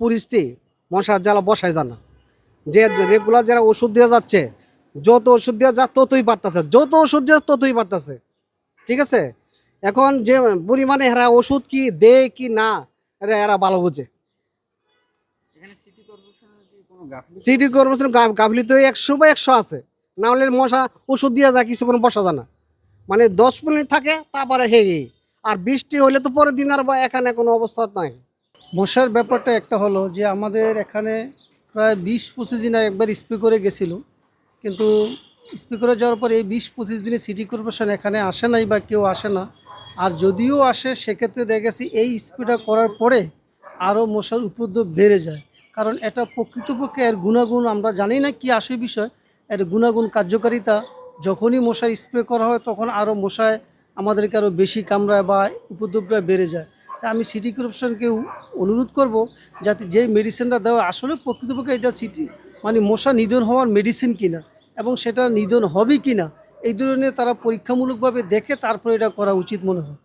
পরিস্থিতি মশার জ্বালা বসায় না। যে রেগুলার যারা ওষুধ দিয়ে যাচ্ছে যত ওষুধ দেওয়া যা ততই বাড়তেছে যত ওষুধ দেওয়া ততই বাড়তেছে। ঠিক আছে? এখন যে পরিমাণে এরা ওষুধ কি দেয় কি না এটা এরা ভালো বোঝে। সিটি গাফিলতি? কর্পোরেশন গাফলি তো একশো বা একশো আছে। না হলে মশা ওষুধ দিয়ে যায় কিছুক্ষণ বসা যায় না। মানে দশ মিনিট থাকে তারপরে হে। আর বৃষ্টি হলে তো পরের দিন আর বা এখানে কোনো অবস্থা নাই। মশার ব্যাপারটা একটা হলো যে আমাদের এখানে প্রায় বিশ পঁচিশ দিন একবার স্প্রে করে গেছিল। কিন্তু স্প্রে করে যাওয়ার পরে এই বিশ পঁচিশ দিনে সিটি কর্পোরেশন এখানে আসে নাই বা কেউ আসে না। আর যদিও আসে, সেক্ষেত্রে দেখা গেছে এই স্প্রেটা করার পরে আরও মশার উপদ্রব বেড়ে যায়। কারণ এটা প্রকৃতপক্ষে এর গুণাগুণ আমরা জানি না কি আসে বিষয়। এর গুণাগুণ কার্যকারিতা, যখনই মশা স্প্রে করা হয়, তখন আরও মশায় আমাদেরকে আরও বেশি কামড়ায় বা উপদ্রবটা বেড়ে যায়। তা আমি সিটি কর্পোরেশনকেও অনুরোধ করব যাতে যে মেডিসিনটা দেওয়া আসলে প্রকৃতপক্ষে এটা সিটি মানে মশা নিধন হওয়ার মেডিসিন কিনা এবং সেটা নিধন হবে কিনা, এই ধরনের তারা পরীক্ষামূলকভাবে দেখে তারপরে এটা করা উচিত মনে হয়।